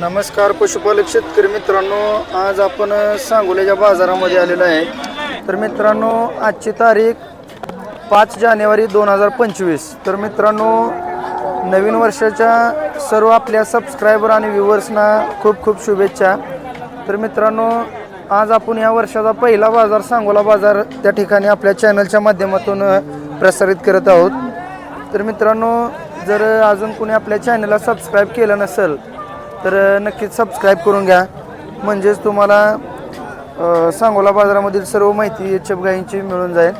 नमस्कार पशुपालक शेतकरी मित्रांनो आज आपण सांगोल्याच्या बाजारामध्ये आलेलो आहे. तर मित्रांनो आजची तारीख पाच जानेवारी दोन हजार पंचवीस. तर मित्रांनो नवीन वर्षाच्या सर्व आपल्या सबस्क्रायबर आणि व्ह्युअर्सना खूप खूप शुभेच्छा. तर मित्रांनो आज आपण या वर्षाचा पहिला बाजार सांगोला बाजार त्या ठिकाणी आपल्या चॅनलच्या माध्यमातून प्रसारित करत आहोत. तर मित्रांनो जर अजून कोणी आपल्या चॅनलला सबस्क्राईब केलं नसेल तर नक्कीच सबस्क्राईब करून घ्या. म्हणजेच तुम्हाला सांगोला बाजारामधील सर्व माहिती एचएफ गाईंची मिळून जाईल.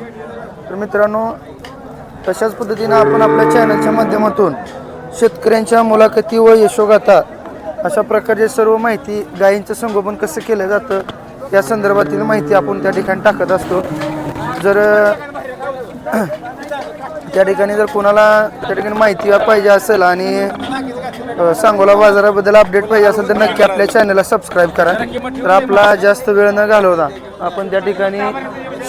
तर मित्रांनो तशाच पद्धतीनं आपण आपल्या चॅनलच्या माध्यमातून शेतकऱ्यांच्या मुलाखती व यशोगाथा अशा प्रकारची सर्व माहिती गायींचं संगोपन कसं केलं जातं या संदर्भातील माहिती आपण त्या ठिकाणी टाकत असतो. जर त्या ठिकाणी जर कोणाला त्या ठिकाणी माहिती पाहिजे असेल आणि अ, सांगोला बाजाराबद्दल अपडेट पाहिजे असेल तर नक्की आपल्या चॅनलला सबस्क्राईब करा. तर आपला जास्त वेळ न घालवता आपण त्या ठिकाणी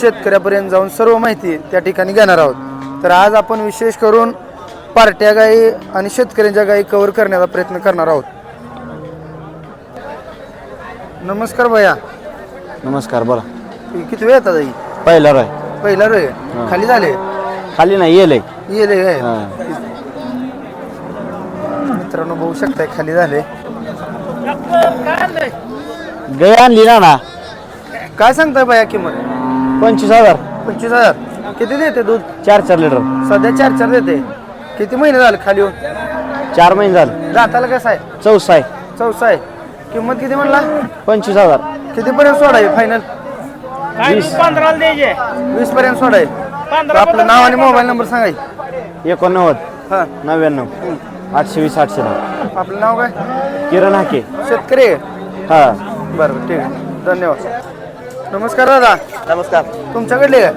शेतकऱ्यापर्यंत जाऊन सर्व माहिती त्या ठिकाणी घेणार आहोत. तर आज आपण विशेष करून पार्ट्या गायी आणि शेतकऱ्यांच्या गायी कव्हर करण्याचा प्रयत्न करणार आहोत. नमस्कार भैया. नमस्कार बोला. किती वेळ येतात आई? पहिला राय. पहिला रे खाली झाले? खाली नाही येले येले काय मित्रांनो बघू शकताय खाली झाले. गाय आणली ना ना. काय सांगताय बाया किंमत? पंचवीस हजार. पंचवीस हजार. किती देते दूध? चार चार लिटर. सध्या चार चार देते. किती महिने झाले खाली होऊन चार महिने झाले. जाताला कसं आहे? चौसा आहे. चौसा आहे. किंमत किती म्हणला? पंचवीस हजार. किती पर्यंत सोडाय फायनल वीस वीस पर्यंत सोडाय आपलं नाव आणि मोबाईल नंबर सांगाय एकोणनव्वद. हा. नव्याण्णव. आठशे वीस आठशे नऊ. आपलं नाव काय? किरण हाके. शेतकरी आहे? हा. बरं बरं ठीक आहे. धन्यवाद. नमस्कार दादा. नमस्कार. तुमच्याकडले काय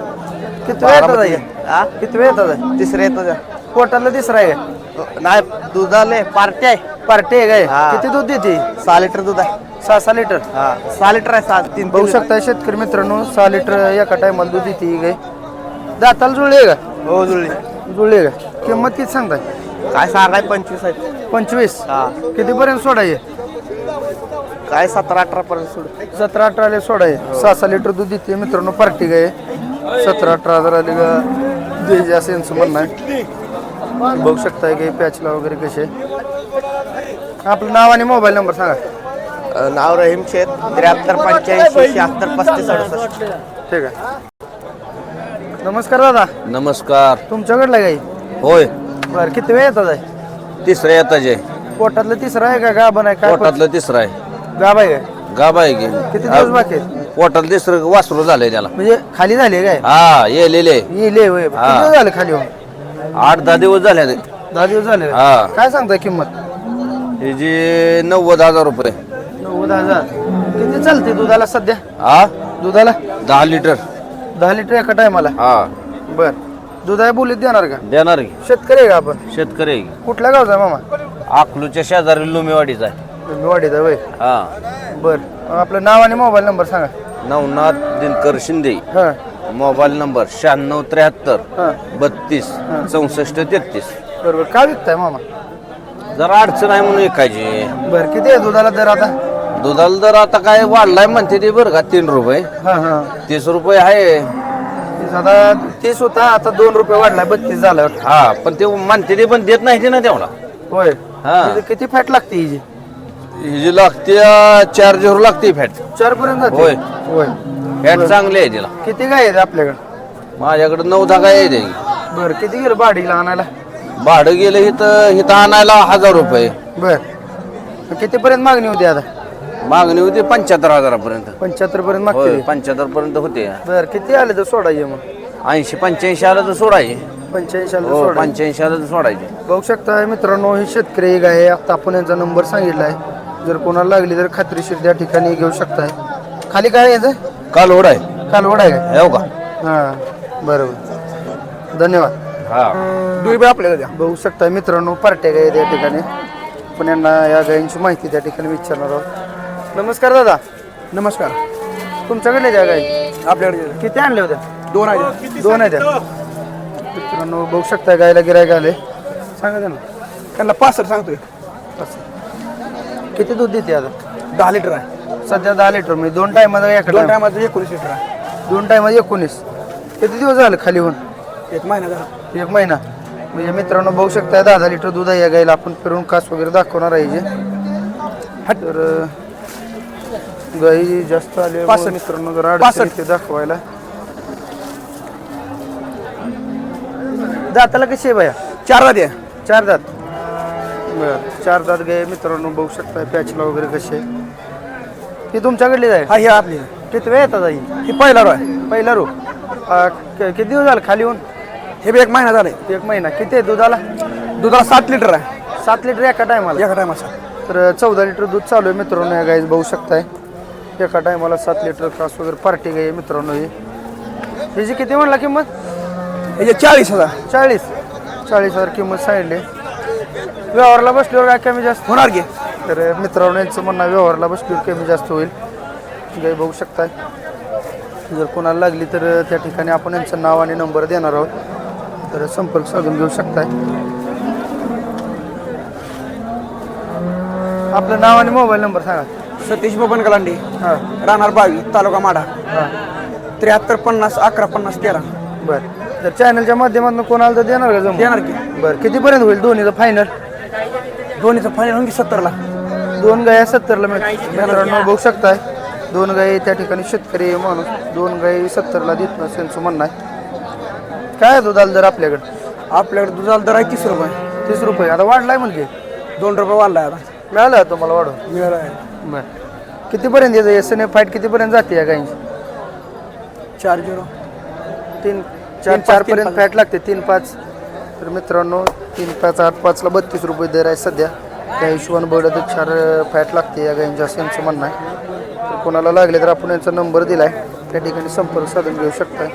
किती वेळ येतात आई? हा किती वेळ येतात आई? तिसरे येतो का? पोटाला तिसरा आहे? नाही दूध आले पार्टी आहे. पार्टी आहे काय? हा. किती दूध देते? सहा लिटर दूध आहे. सहा सहा लिटर? हा. सहा लिटर आहे सहा तीन बघू शकता शेतकरी मित्रांनो सहा लिटर एका टायमाला दूध देते ही गाय दाताला जुळले का? हो जुळली. जुळले का? किंमत किती सांगताय? काय सांगाय पंचवीस आहे पंचवीस? हा. कितीपर्यंत सोडाय काय सतरा अठरा पर्यंत सोड. सतरा अठराले सोडाय सहा सहा लिटर दूध देते. मित्रांनो पार्टी गाय सतरा अठरा हजार आले का? द्यायचे असं यांचं म्हणणं आहे. बघू शकताय गाय पॅचला वगैरे कसे आपलं नाव आणि मोबाईल नंबर सांगा. नाव रहीम शेत त्र्याहत्तर पंच्याऐंशी शहात्तर पस्तीस अडुसष्ट. ठीक आहे. नमस्कार दादा. नमस्कार. तुमच्याकडला गाई होय. बरं किती वेळ येतात आहे? तिसरं येताचे पोटातलं तिसरं आहे का गाभण आहे? काय पोटातलं तिसरं आहे. गाभ आहे काय गाबा आहे की. किती दिवस बाकी आहेत? पोटातलं तिसरं वासरू झालंय त्याला. म्हणजे खाली झाली काय? हा येलेले. येले होय. किती हा. दिवस झाले खाली होऊन आठ दहा दिवस झाले. दहा दिवस झाले. हा. काय सांगताय किंमत? हे जे नव्वद हजार रुपये. नव्वद हजार. किती चालते दुधाला सध्या? हा दुधाला? दहा लिटर. दहा लिटर एका टायमाला? हा. बर. दुधाला बोलीत देणार का? देणार की. शेतकरी आहे का आपण? शेतकरी आहे की. कुठल्या गावचा आहे मामा? अकलूच्या शेजारी लुमेवाडीचा आहे. वाडीचा वय हा. बर. आपलं नाव आणि मोबाईल नंबर सांगा. नवनाथ दिनकर शिंदे. हा. मोबाईल नंबर शहाण्णव त्र्याहत्तर हा. बत्तीस चौसष्ट तेहतीस. बरोबर. काय विकताय मामा? जरा अडचण आहे म्हणून ऐकायची बर. किती आहे दुधाला दर आता? दुधाला दर आता काय वाढलाय म्हणते ते बरं का तीन रुपये. हा हा. तीस रुपये आहे. आता तीस होता आता दोन रुपये वाढला बत्तीस झाला हा पण ते म्हणते ते पण देत नाही ते ना तेवढा. होय. हा. तिथे किती फॅट लागते हिची ही जी लागते चार झिरो लागते फॅट चार पर्यंत जाते? होय. होय. फॅट चांगली आहे तिला. किती काय आहेत आपल्याकडे? माझ्याकडे नऊ दहा गाय आहे बर किती गेलं बाडीला आणायला? भाडं गेलं इथं इथं आणायला हजार रुपये. बर. किती पर्यंत मागणी होती आता? मागणी होती पंच्याहत्तर हजारापर्यंत. पंच्याहत्तर पर्यंत होय मागते पंच्याहत्तर पर्यंत होते. बर किती आले तर सोडायचे मग. ऐंशी पंच्याऐंशी आलं तर सोडायचे पंच्याऐंशी आले तर हो पंच्याऐंशी आलं तर सोडायचे. बघू शकता मित्रांनो ही शेतकरी एक आहे. आता आपण यांचा नंबर सांगितला आहे. जर कोणाला लागली तर खात्रीशीर त्या ठिकाणी घेऊ शकताय. खाली काय आहे याचं? काल ओढ आहे. कालवड आहे काय हो का? हां बरोबर. धन्यवाद. हा. दुई आपल्याला द्या. बघू शकता मित्रांनो पार्ट्या गाय त्या ठिकाणी. पण यांना या गायींची माहिती त्या ठिकाणी विचारणार आहोत. नमस्कार दादा. नमस्कार. तुमच्याकडे द्या गाई आपल्याकडे किती आणले होते दोन आहे दोन आहे त्या मित्रांनो बघू शकता गायला गिरायक आले. सांगा त्यांना. त्यांना पासष्ट सांगतोय. किती दूध देते आता? दहा लिटर आहे. सध्या दहा लिटर म्हणजे दोन टायमाचा एका दोन टाइम टायमाचं एकोणीस लिटर आहे. दोन टायमाचे एकोणीस. किती दिवस झाले खाली होऊन? एक महिना झाला. एक महिना. म्हणजे मित्रांनो बघू शकता दहा दहा लिटर दूध आहे या गाईला आपण फिरून कास वगैरे दाखवणार आहे जे तर अं, गाई जास्त आले पासष्ट. मित्रांनो जरा पासष्ट. दाखवायला. दाताला कशी आहे बाया? चार राहते चार दात. बर चार दात गाय मित्रांनो बघू शकता पॅचला वगैरे कसे आहे. ती तुमच्याकडली हा ही आपली. किती वेळ येतात आई? ही पहिला रो आहे. पहिला रो. अं, क- किती दिवस झाले खाली होऊन हे बी एक महिना झालाय. एक महिना. किती आहे दुधाला? दुधाला सात लिटर आहे. सात लिटर एका टायमाला. एका टायमाचा तर चौदा लिटर दूध चालू आहे मित्रांनो या गाईज बघू शकताय. एका टायमाला सात लिटर क्रास वगैरे पार्टी गाई आहे मित्रांनो ही. हिची किती म्हणला किंमत? हे चाळीस हजार. चाळीस. चाळीस हजार किंमत सांगितली. व्यवहारला बसल्यावर काय कमी जास्त? होणार की. तर मित्रांनो यांचं म्हणणं आहे, व्यवहारला बसल्यावर कमी जास्त होईल. गाई बघू शकताय. जर कोणाला लागली तर त्या ठिकाणी आपण यांचं नाव आणि नंबर देणार आहोत. तर संपर्क साधून घेऊ शकताय. आपलं नाव आणि मोबाईल नंबर सांगा. सतीश बबन कलांडी हां. राहणार बावी तालुका माढा. हां. त्र्याहत्तर पन्नास अकरा पन्नास तेरा. बरं. जर चॅनलच्या माध्यमातून कोणाला तर देणार का जमून? देणार की. बरं. कितीपर्यंत होईल दोन्हीचं फायनल दोन्हीचं फायनल होऊन की सत्तरला? दोन गाया सत्तरला मिळतात मित्रांनो बघू शकताय. दोन गायी त्या ठिकाणी शेतकरी माणूस दोन गायी सत्तरला देत नसेल त्यांचं म्हणणं आहे. काय आहे दुधाला दर आपल्याकडे? आपल्याकडे दुधाला दर आहे तीस रुपये. तीस रुपये. आता वाढलाय म्हणजे? दोन रुपये वाढलाय आता. मिळालं का तुम्हाला वाढून? मिळाला आहे. बरं. कितीपर्यंत येतं? एस एन ए फाईट कितीपर्यंत जाते या गायींची चार झिरो. तीन चार पाच, चार तीन पर्यंत पाच. फॅट लागते. तीन पाच. तर मित्रांनो तीन पाच आठ पाचला बत्तीस रुपये दर आहे सध्या. त्या हिशोबाने बघलं तर चार फॅट लागते या गायींच्या असं यांचं म्हणणं आहे. तर कोणाला लागले तर आपण यांचा नंबर दिला आहे त्या ठिकाणी संपर्क साधून घेऊ शकताय.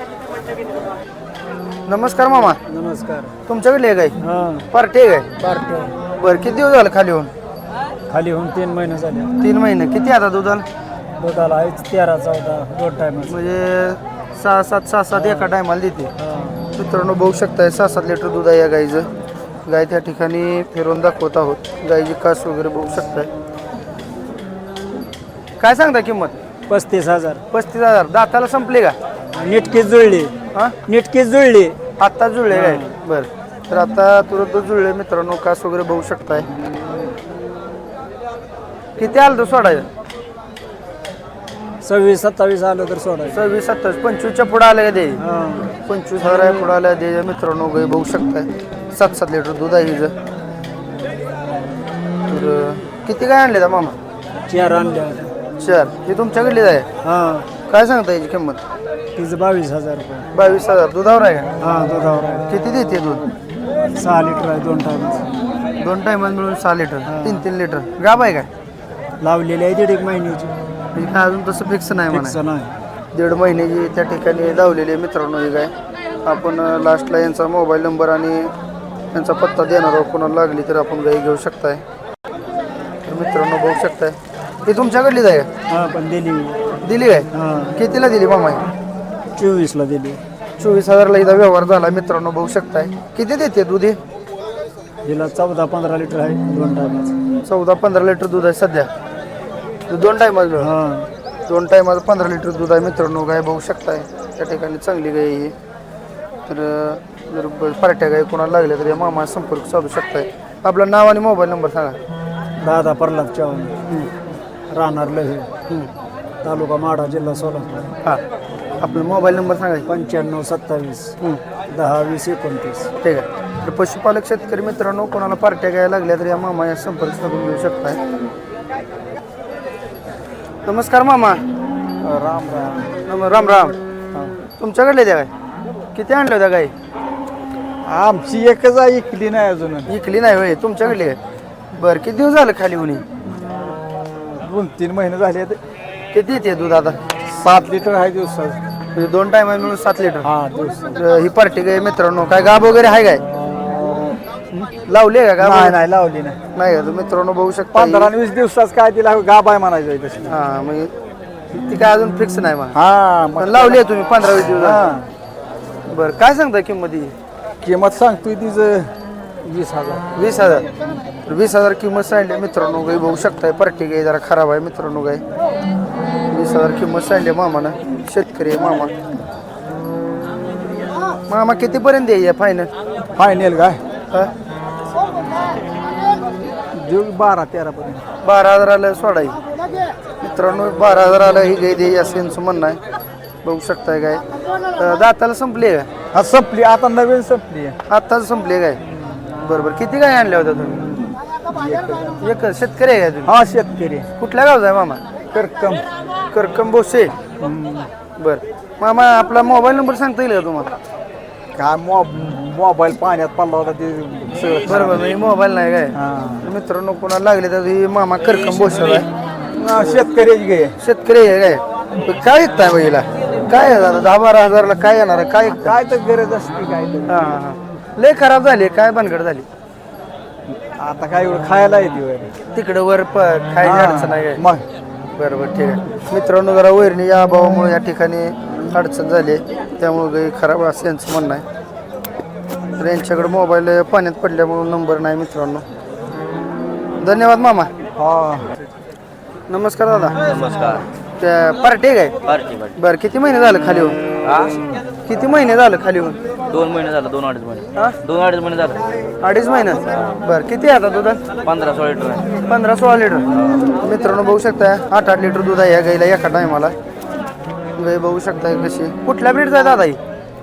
नमस्कार मामा. नमस्कार. तुमच्याकडली आहे गाय हां. पार्टी आहे गाय पार्टी बरं किती दिवस झालं खाली होऊन खाली होऊन तीन महिने झाले. तीन महिने. किती आता दुधाला? दुधाला आहे तेरा चौदा दोन टायमाच म्हणजे सहा सात सहा सात एका टायमाला देते. मित्रांनो बघू शकताय सहा सात लिटर दूध आहे या गाईचं. गाय त्या ठिकाणी फिरवून दाखवत आहोत. गायची कास वगैरे बघू शकताय. काय सांगता किंमत? पस्तीस हजार. पस्तीस हजार. दाताला संपले का? नीटकीच जुळली. हा? नीटकीच जुळली. आत्ता जुळले काय बरं. तर आता तुरंत जुळले मित्रांनो कास वगैरे बघू शकताय. किती आलं तर सोडायचं? सव्वीस सत्तावीस आलं तर सोडायचं. सव्वीस सत्तावीस पंचवीसच्या पुढे आलं का हां. पंचवीस हजार आहे पुढे आलं ते. मित्रांनो गाई बघू शकताय. सात सात लिटर दूध आहे हिचं तर अं, किती काय आणले मामा? चार होत्या चार. हे तुमच्याकडलीच आहे? हां. काय सांगता याची किंमत? तिचं बावीस हजार रुपये. बावीस हजार. दुधावर आहे का? हां दुधावर आहे. किती देते दूध? सहा लिटर आहे दोन टायमाच दोन टायमात मिळून सहा लिटर. तीन तीन लिटर. गाब आहे काय? लावलेली आहे दीड एक महिन्याची. म्हणजे काय अजून तसं फिक्स नाही म्हणा फिक्स नाही. दीड महिन्याची त्या ठिकाणी लावलेली आहे मित्रांनो ही गाय आपण लास्टला यांचा मोबाईल नंबर आणि यांचा पत्ता देणार आहोत. कोणाला लागली तर आपण गाई घेऊ शकताय. तर मित्रांनो बघू शकताय. ही तुमच्याकडलीच आहे का? हां पण दिली. दिली काय? हां. कितीला दिली मामा चोवीसला दिली. चोवीस हजारला इथं व्यवहार झाला मित्रांनो बघू शकताय. किती देते दूध हे? हिला चौदा पंधरा लिटर आहे दोन चौदा पंधरा लिटर दूध आहे सध्या. दूध दोन टायमाला हां. दोन टायमाला पंधरा लिटर दूध आहे मित्रांनो गाय बघू शकताय. त्या ठिकाणी चांगली गाय आहे ही. तर अं, जर ब- पार्ट्या गाय कोणाला लागल्या तर या मामा संपर्क साधू शकताय. आपलं नाव आणि मोबाईल नंबर सांगा. दादा प्रल्हाद चव्हाण. राहणार लहे तालुका माढा जिल्हा सोलापूर. हां. आपला मोबाईल नंबर सांगा. पंच्याण्णव सत्तावीस हं. दहा वीस एकोणतीस. ठीक आहे. तर पशुपालक शेतकरी मित्रांनो कोणाला पार्ट्या घ्यायला लागल्या तर या मामा या संपर्क साधून घेऊ शकताय. नमस्कार मामा. राम राम. नम राम राम. तुमच्याकडले द्या काय? किती आणल्या होत्या गाई? आमची एकच आहे इकली नाही अजून. इकली नाही होय. तुमच्याकडली काय? बरं किती दिवस झालं खाली उन्ही दोन तीन महिने झाले किती येते दूध आता? सात लिटर आहे दिवसात म्हणजे दोन टाइम मिळून सात लिटर. हा दिवस ही पार्टी गाय मित्रांनो काय गाब वगैरे आहे काय? लावली आहे का? नाही? नाही लावली नाही. नाही का? तर मित्रांनो बघू शकता पंधरा आणि वीस दिवसाच काय तिला गाब आहे म्हणायचं तशी. हा म्हणजे ती काय अजून फिक्स नाही मग हा पण लावली आहे तुम्ही पंधरा वीस दिवस हा. झाले. बरं काय सांगता किंमत ही? किंमत सांगतोय तिचं वीस हजार. वीस हजार. वीस हजार किंमत सांगली मित्रांनो गाई बघू शकताय. पार्टी गाई जरा खराब आहे मित्रांनो गाई वीस हजार किंमत सांगली मामानं. शेतकरी आहे मामा. मामा कितीपर्यंत आहे फायनल फायनल काय? देऊ बारा तेरा पर्यंत. बारा हजाराला सोडाई मित्रांनो बारा हजाराला ही गाई दे असं यांचं म्हणणं आहे. बघू शकताय काय. अं, दाताला संपली आहे का? हा संपली. आता नवीन संपली आत्ताच संपली काय? बरोबर. किती गाय आणल्या होत्या तुम्ही? एक शेतकरी आहे का तुम्ही? हा शेतकरी कुठल्या गावचा आहे मामा? करकम. करकम बोसे बर. मामा आपला मोबाईल नंबर सांगता येईल का तुम्हाला? काय मोब मोबाईल पाण्यात पडला होता ते सगळं बरोबर म्हणजे मोबाईल नाही काय? हा. मित्रांनो कोणाला लागले तर ही मामा करकम बोसे आहे हा, शेतकऱ्याची गे शेतकरी आहे काय? पण काय विकताय महिला काय आहे दादा दहा बारा हजारला काय येणार आहे? काय? विकताय? काय तर गरज असते काय तर. हा हा. हा लय खराब झाली काय बनगड झाली? आता काय एवढं खायला येते वगैरे तिकडे वर प खायची अडचण आहे काय? मग. बरोबर ठीक आहे. मित्रांनो जरा वैरणी या अभावामुळे या ठिकाणी अडचण झाली आहे. त्यामुळे काही खराब असं यांचं म्हणणं आहे. तर यांच्याकडे मोबाईल पाण्यात पडल्यामुळे नंबर नाही मित्रांनो. धन्यवाद मामा. हा. नमस्कार दादा. नमस्कार. त्या पार्टी आहे काय? पार्टी पार्टी बरं किती महिने झालं खाली होऊन हा? किती महिने झालं खाली होऊन दोन महिने झालं दोन अडीच महिने. हा? दोन अडीच महिने झालं. अडीच महिन्यात बरं किती आहे आता दुधात? पंधरा सोळा लिटर आहे. पंधरा सोळा लिटर. मित्रांनो बघू शकताय आठ आठ लिटर दूध आहे या गाईला एका टायमाला. गाई बघू शकताय कशी. कुठल्या ब्रीडचा आहे दादा ही?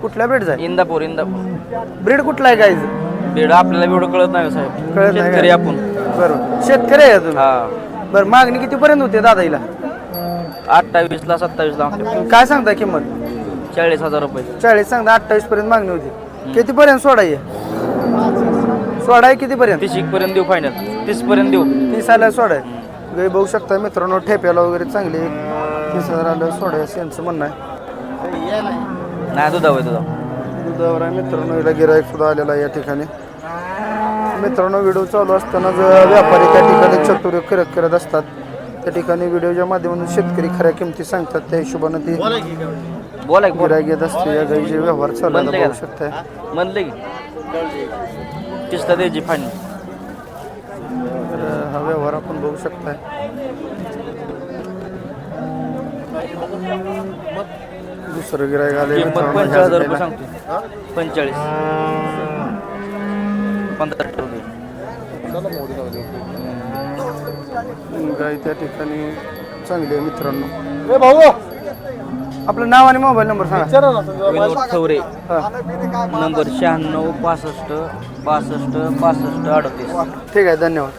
कुठल्या ब्रीडचा आहे? इंदापूर इंदापूर. ब्रीड कुठला आहे गाईचं बेड आपल्याला एवढं कळत नाही हो साहेब. कळत नाही शेतकरी? आपण. बरोबर. शेतकरी आहे तुम्ही? हा. बरं मागणी कितीपर्यंत होते दादा हिला अठ्ठावीस ला सत्तावीस ला काय सांगता किंमत? चाळीस हजार रुपये. चाळीस सांगता अठ्ठावीस पर्यंत मागणी होती. कितीपर्यंत सोडाय सोडाय कितीपर्यंत? तीस एक पर्यंत देऊ फायनल तीस पर्यंत देऊ. तीस आलं सोडाय. गाई बघू शकता मित्रांनो ठेप्याला वगैरे चांगली तीस हजार आलं सोडाय असं यांचं म्हणणं आहे. नाही दुधावं दुधा दुधावर आहे मित्रांनो याला गिराईक सुद्धा आलेला आहे या ठिकाणी. मित्रांनो व्हिडिओ चालू असताना व्यापारी त्या ठिकाणी चतुर्य करत करत असतात त्या ठिकाणी व्हिडिओच्या माध्यमातून शेतकरी खऱ्या किमती सांगतात त्या हिशोबानं ती बोला की. बोला गिराईक येत असते या गाईचे व्यवहार चालू आहे, म्हणले बघू का? शकताय. म्हणले की. तीसला द्यायची तर हा व्यवहार आपण बघू शकताय. दुसरं गिराईक आले किंमत पंचेचाळीस हजार रुपये सांगतो पंचेचाळीस. पंधरा ठेवू गाय त्या ठिकाणी चांगली आहे मित्रांनो. ए भाऊ आपलं नाव आणि मोबाईल नंबर सांगा. विनोद ठवरे हा. नंबर शहाण्णव पासष्ट पासष्ट पासष्ट अडतीस. ठीक आहे धन्यवाद.